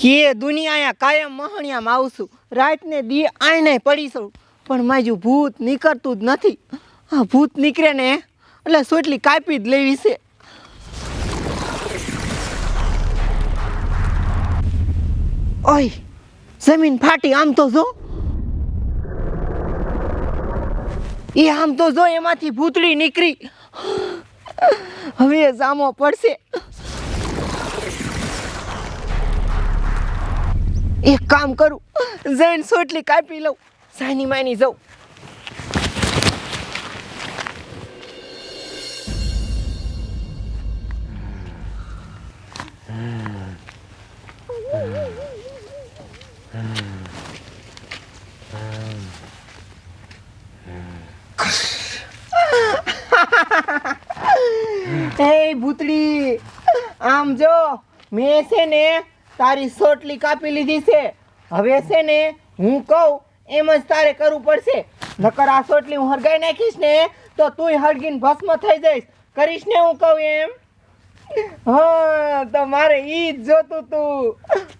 કે દુનિયા કાયમ મહણિયામાં આવશું. રાતને દી આઈને પડી છું પણ માજું ભૂત નીકળતું જ નથી. આ ભૂત નીકળે ને એટલે સોટલી કાપી જ લેવી છે. ઓય, જમીન ફાટી આમ તો જો. એ આમ તો જો એમાંથી ભૂતળી નીકળી. હવે જામો પડશે. એક કામ કરું. જઈને સોટલી કાપી લઉં. સાની માની જઉં. એ ભૂતળી આમ જો, મેં છે ને તારી સોટલી કાપી લીધી છે. હવે છે ને હું કહું, એમ જ તારે કરવું પડશે. નકર આ સોટલી હું હળગાઈ નાખીશ ને, તો તુંય હળગીને ભસ્મ થઈ જઈશ. કરીશ ને હું કહું એમ? હા, તો મારે ઈ જ જોતું તું.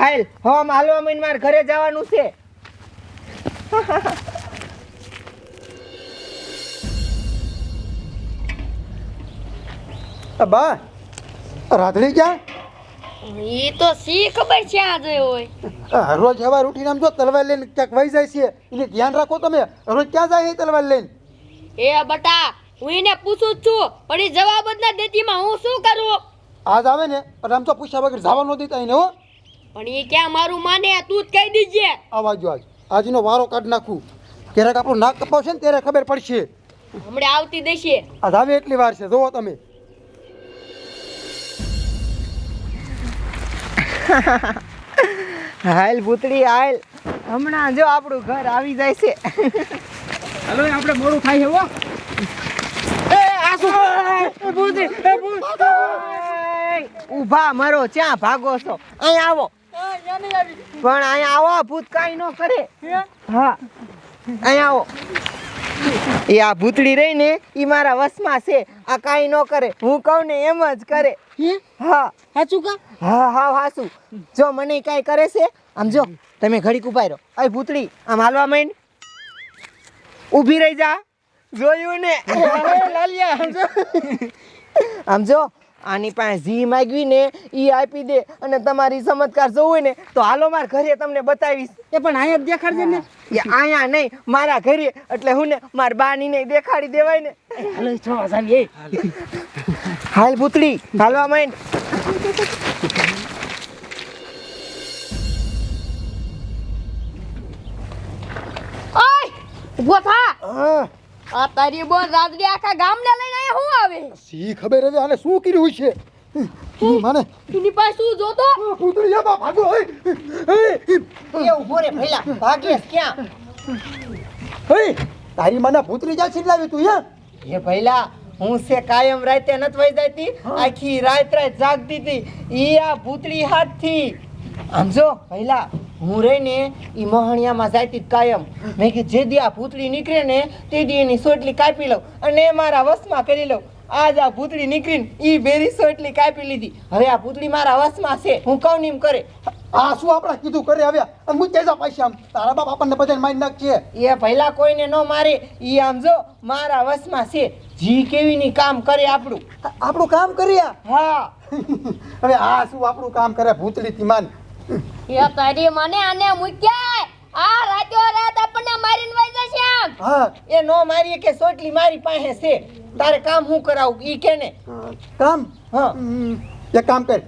હાલ, હવામાં હાલવા મહિને મારે ઘરે જવાનું છે. બા રાધડી ક્યાં? ઈ તો સી ખબર છે આ જોઈ હોય? રોજ સવાર ઉઠીને આમ જો તલવાર લઈને ક્યાંક વહી જાય છે એને ધ્યાન રાખો તમે. રોજ ક્યાં જાય એ તલવાર લઈને? એ બટા હું એને પૂછું છું પણ એ જવાબ જ ના દેતી માં હું શું કરું? આજ આવે ને પણ આમ તો પૂછ્યા વગર જવા ન દેતા એને હો. પણ એ ક્યાં મારું માને તું જ કહી દીજે. આવા જો આજ. આજનો વારો કાઢ નાખું. ક્યારેક આપણું નાક કપાવશે ને ત્યારે ખબર પડશે. હમણાં આવતી દેશે. આજ આવે એટલી વાર છે જોવો તમે. હાલ ભૂતળી હાલ. હમણાં જો આપણું ઘર આવી જાય છે. હાલો આપણે થાય છે હો. એય, મરો ક્યાં ભાગો છો? અહીં આવો. પણ અહીંયા આવો ભૂત કાંઈ ન કરે. હા. અહીં આવો. એ આ ભૂતળી રહી ને એ મારા વસમાં છે. આ કાંઈ ન કરે. હું કહું ને એમ જ કરે. હા? સાચું કા? હા હા હાસુ જો મને કાંઈ કરે છે આમ જો તમે ઘડીક ઊભા રહો. અય ભૂતળી આમ હાલવા માંડ. ઊભી રહી જા. જોયું ને? લાલિયા આમ જો. આમ જો આની પાસે જી માગવી ને ઈ આપી દે અને તમારી ચમત્કાર જોવું હોય ને તો હાલો માર ઘરે તમને બતાવીશ. એ પણ અહીંયા જ દેખાડજે ને. એ આયા નહીં મારા ઘરે. એટલે હું ને માર બાની ને દેખાડી દેવાય ને. હાલો છો જાવી હાલ પૂતળી હાલવા માંડ. ઓય ઊભો થા. હા. આ તારી બોલ રાજડી આખા ગામને લઈને આયા હું આવે? સી ખબર હવે આને શું કર્યું છે તું મને એની પાસે શું જોતો? પૂતળી આ બા ભાગો એ ઊભો રે ભઈલા ભાગેશ ક્યાં? હે? તારી મને ભૂતળી જા છીલાવી તું હે? એ ભઈલા હું છે કાયમ રાતે નત વઈ જાતી આખી રાત રાત જાગતી હતી. ઈ આ ભૂતળી હાથથી. આમ જો ભઈલા હું રહીને એ મહણિયામાં જાતી કાયમ. મેં કે જે દી આ ભૂતળી નીકળે ને તે દી એની સોટલી કાપી લઉં અને એ મારા વશમાં કરી લઉં. આજ આ ભૂતળી નીકળીને ઈ બેરી સોટલી કાપી લીધી. હવે આ ભૂતળી મારા વશમાં છે હું કહું ને કરે? આ શું આપણે કીધું કરે હવે? અને હું તેજા પૈસા આમ? તારા બાપ આપણને બધાને મારી નાખીએ એ પહેલા કોઈને ન મારે. ઈ આમ જો મારા વશમાં છે. જી કેવીની કામ કરે આપણું? આપણું કામ કર્યા? હા. હવે આ શું આપણું કામ કરે? ભૂતળી તીમાન એ તારી મને આને મૂક્યા આ રાજો રાત આપણને મારીને વઈ જશે આમ. હા એ નો મારી કે સોટલી મારી પાસે છે. તારે કામ હું કરાવું? ઈ કે ને. કામ? હા. એક કામ કર.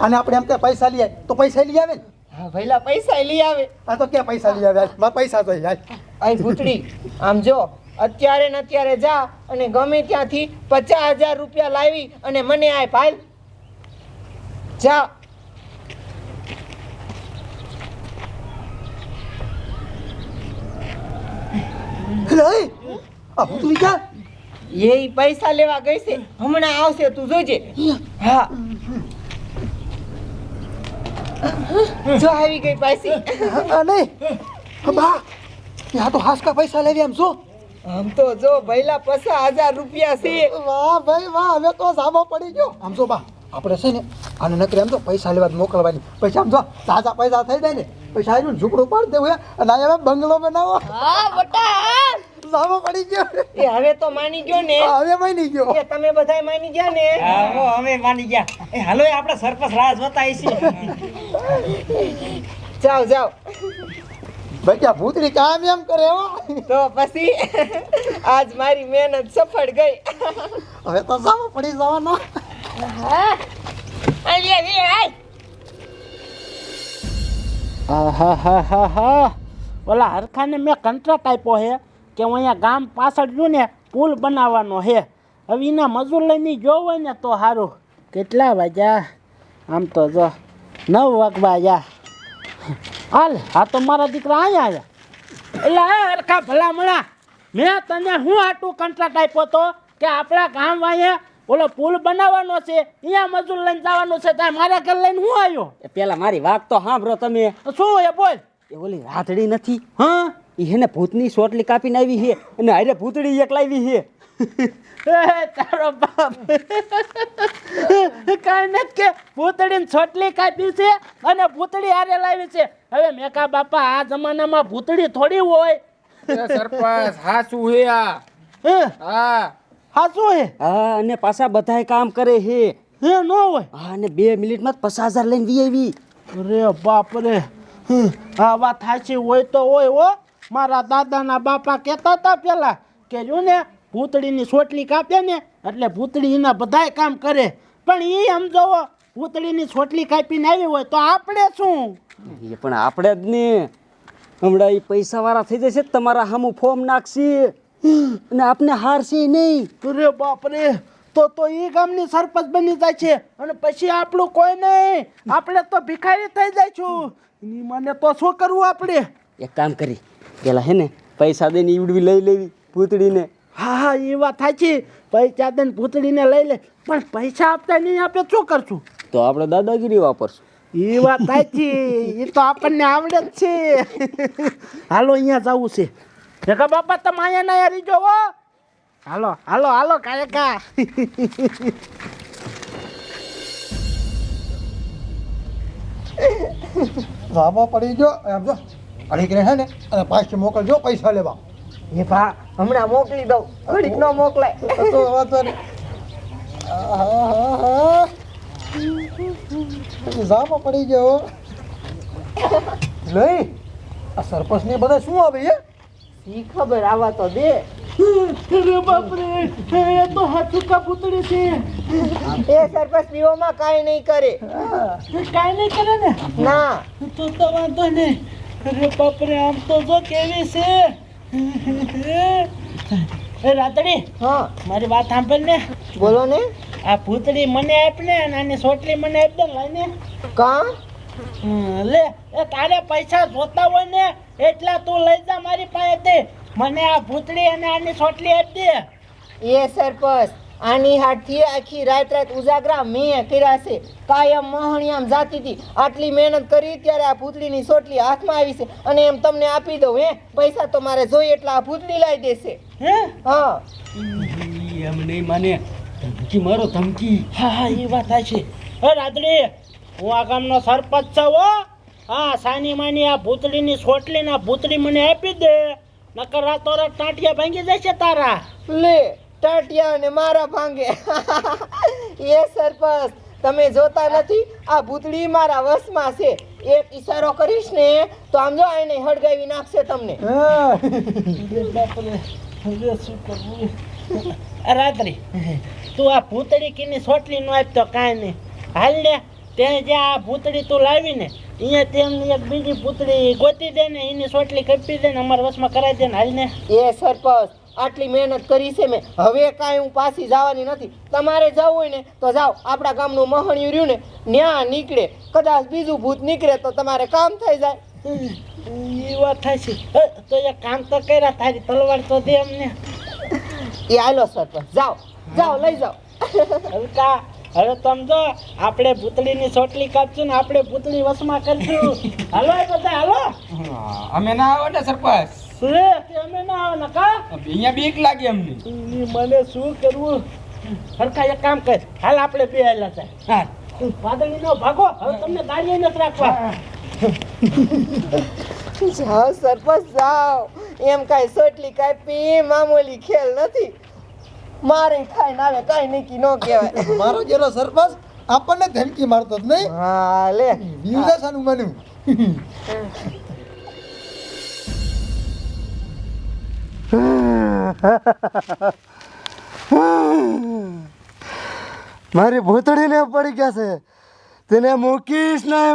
અને આપણે એમ કે પૈસા લઈ આય. તો પૈસા લઈ આવે ને? હા ભઈલા પૈસા લઈ આવે. આ તો ક્યાં પૈસા લઈ આવે? હાલ, પૈસા તો યાર અહીં ભૂતડી આમ જો અત્યારે ને અત્યારે જા અને ગમે ત્યાંથી પચાસ હજાર રૂપિયા લાવી અને મને આય ભાઈ. જા. એટલે આ ભૂતળી ક્યાં એ પૈસા લેવા ગઈ છે. હમણાં આવશે તું જોજે. હા. જો આવી ગઈ પાછી. બા તો હાસકા પૈસા લેવી એમ શું આમ તો જો ભઈલા પચાસ હજાર રૂપિયા છે. વાહ ભાઈ વાહ હવે તો સામો પડી ગયો. આમ જો બા આપણે છે ને આને નકરી આમ તો પૈસા લેવા મોકલવાની. પૈસા આમ જો તાજા પૈસા થઈ જાય ને પૈસા આવ્યું ને ઝૂંપડું પાડી દેવું અને અહીંયા બંગલો બનાવો. હા બટા હા. પડી ગયો એ હવે તો માની ગયો ને. હવે માની ગયો. એ તમે બધાય માની ગયા ને. આવો અમે માની ગયા. એ હાલો આપણે સરપસ રાહ જોતા છીએ જાઓ જાઓ. બચ્યા ભૂતરી કામ એમ કરે હો. તો પછી આજ મારી મહેનત સફળ ગઈ. હવે તો સામો પડી જવાનો. હા. અરે અરે આય. હા ઓલા હરખાને મેં કંટ્રાક્ટ આપ્યો છે કે હું અહીંયા ગામ પાછળ રહ્યું ને પુલ બનાવવાનો છે હવે એના મજૂર લઈને જોવું હોય ને તો સારું કેટલા વાગ્યા? આમ તો જો નવ વાગવા આવ્યા હાલ હા તો મારા દીકરા અહીંયા આવ્યા એટલે અરખા હરખા મળ્યા મેં તને હું આટલું કંટ્રાક્ટ આપ્યો હતો કે આપણા ગામ વાંહે ઓલો પુલ બનાવવાનો છે અહીંયા મજૂર લઈને જવાનું છે ત્યાં મારા ઘર લઈને હું આવ્યો? એ પેલા મારી વાત તો સાંભળો તમે. શું એ બોલ? એ ઓલી રાતડી નથી? હા? એ હેને ભૂતની સોટલી કાપીને આવી છે અને હારે ભૂતડી એક લાવી છે. તારો બાપ. કાંઈ નથી કે ભૂતડીને છોટલી કાપી છે અને ભૂતડી હારે લાવી છે. હવે મેકા બાપા આ જમાનામાં ભૂતડી થોડી હોય. સરપંચ હાસું હે આ. હા? હાસું હે? હા અને પાછા બધાય કામ કરે છે. હે ન હોય? હા અને બે મિનિટમાં માં પચાસ હજાર લઈને વી આવી. અરે બાપ રે. આ વાત સાચી હોય તો હોય હો. મારા દાદાના બાપા કહેતા હતા પહેલાં કે જો ને ભૂતળીની સોટલી કાપે ને એટલે ભૂતડી એના બધાય કામ કરે. પણ એ સમજાવો ભૂતળીની સોટલી કાપીને આવી હોય તો આપણે શું? એ પણ આપણે જ ને. હમણાં એ પૈસાવાળા થઈ જશે તમારા સામું ફોર્મ નાખશે. અને આપને હારશે નહીં. અરે બાપ રે તો તો એ ગામની સરપંચ બની જાય છે. અને પછી આપણું કોઈ નહીં. આપણે તો ભિખારી થઈ જાય છું. મને તો શું કરવું આપણે? એક કામ કરી. પેલા હે ને પૈસા દઈને ઈવડવી લઈ લેવી પૂતળીને. હા હા એ વાત સાચી. પૈસા દઈને પૂતળીને લઈ લે. પણ પૈસા આપતા નહીં આપણે શું કરશું? તો આપણે દાદાગીરી વાપરશું. એ વાત સાચી. એ તો આપણને આવડે જ છે. હાલો અહીંયા જવું છે. જગા બાપા તમે અહીંયા ના યારી જો હો. હાલો હાલો હાલો કાયકા. સામો પડી ગયો એમ જો. ઘડીક રહે ને અને પાછી મોકલજો પૈસા લેવા. એ ભા હમણાં મોકલી દઉં. ઘડીક ન મોકલાય. તો વાંધો નહીં. આહાહા. પડી ગયો. લઈ આ સરપંચ ને બધા શું આવે એ? ઈ ખબર? આવા તો દે. અરે બાપરે એ તો હાથું કા પૂતળી છે. એ સરપંચ દીવામાં કાંઈ નહીં કરે. કાંઈ નહીં કરે ને? ના. તો તો વાંધો નહીં. અરે બાપ આમ તો જો કેવી છે? એ રાતડી હા. મારી વાત સાંભળ ને. બોલો ને. આ ભૂતડી મને આપ ને અને આની સોટલી મને આપ દે લઈને કા? લે એ તારે પૈસા જોતા હોય ને એટલા તું લઈ જા મારી પાસેથી. મને આ ભૂતડી અને આની સોટલી આપી દે. એ સરપંચ આની હાથથી આખી રાત રાત ઉજાગરા મેં કર્યા છે. કાયમ મોહણિયામ જાતી હતી આટલી મહેનત કરી ત્યારે આ ભૂતળીની સોટલી હાથમાં આવી છે. અને એમ તમને આપી દઉં હે? પૈસા તો મારે જોઈએ એટલા આ ભૂતળી લાવી દેશે હે? હા. એમ નહીં માને. ધમકી મારો ધમકી. હા હા એ વાત થાય છે. હે રાતડી હું આ ગામનો સરપંચ છું હો. હા સાની માની આ ભૂતળીની સોટલી ને ભૂતળી મને આપી દે. નકર રાતો રાત ટાંટિયા ભાંગી જશે તારા. લે. ટાટિયા અને મારા ભાંગે. એ સરપંચ તમે જોતા નથી આ ભૂતળી મારા વશમાં છે. એક ઈશારો કરીશ ને તો આમ જો એને હળગાવી નાખશે તમને. રાત્રિ તું આ ભૂતળી કીની સોટલી નો આપતો કાંઈ નહીં. હાલ ને તે જે આ ભૂતળી તું લાવી ને અહીંયા તેમની એક બીજી ભૂતળી ગોતી દે ને એની સોટલી કપી દે ને અમારા વશમાં કરાવી દે ને હાલ ને. એ સરપંચ આટલી મહેનત કરી છે મેં. હવે કાંઈ હું પાછી જવાની નથી. તમારે જવું હોય ને તો જાઓ. આપણા ગામનું મહણિયું રહ્યું ને ન્યા નીકળે. કદાચ બીજું ભૂત નીકળે તો તમારે કામ થઈ જાય. એ વાત થાય છે. તો એક કામ તો કર્યા તારી તલવાર તો દે અમને. એ હાલો સરપંચ. જાઓ. જાઓ લઈ જાઓ. હલકા. હવે સમજો આપણે ભૂતળીની ચોટલી કાપશું ને આપણે ભૂતળી વસમાં કરશું. હાલો બધા હાલો. અમે ના આવો ને સરપંચ. અમે ના આવે ને અહીંયા બીક લાગે અમને. મને શું કરવું? સરખા એક કામ કર. હાલ આપણે બે આયેલા છે. હા. વાદળી નો ભાગો. હવે તમને ગાડીએ નથી રાખવા. જાઓ સરપંચ જાઓ એમ કાંઈ સોટલી કાપી મામૂલી ખેલ નથી. મારે ખાઈને આવે કાંઈ નીકી ન કહેવાય. મારો જેલો સરપંચ આપણને ધમકી મારતો જ નહીં. હા લે. વ્યૂઝાનું બન્યું મારી ભૂતળીને પડી ગયા છે. તેને મૂકીશ ના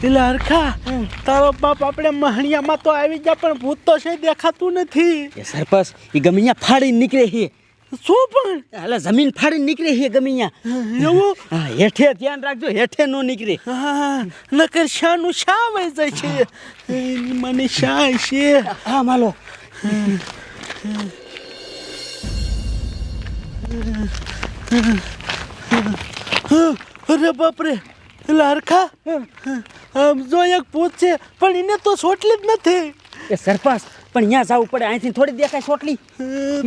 પેલા હરખા તારો બાપ આપણે મહણિયામાં તો આવી ગયા પણ ભૂત તો છે દેખાતું નથી. સરપંચ એ ગમીયા ફાડી નીકળે છે. શું પણ? એટલે જમીન ફાડી નીકળે છે ગમીયા એવું? હા હેઠે ધ્યાન રાખજો હેઠે નો નીકળે. નકર શાનું શા વહી જાય છે? મને શા છે? હા માલો. અરે બાપરે લારખા? આમ જો એક ભૂત છે પણ એને તો સોટલી જ નથી. એ સરપંચ પણ અહીંયા જવું પડે અહીંથી થોડી દેખાય સોટલી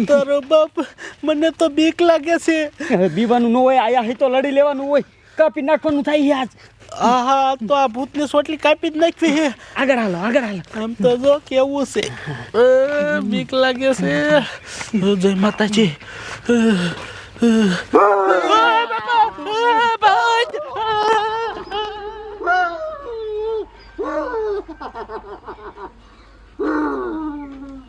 તારો બાપ મને તો બીક લાગે છે. બીવાનું ન હોય આયા હી તો લડી લેવાનું હોય. કાપી નાખવાનું થાય આજ. આહા તો આ ભૂતની સોટલી કાપી જ નાખવી હે આગળ હાલો આગળ હાલો. આમ તો જો કેવું છે. બીક લાગે છે. જય માતાજી. Ha ha ha ભાઈ!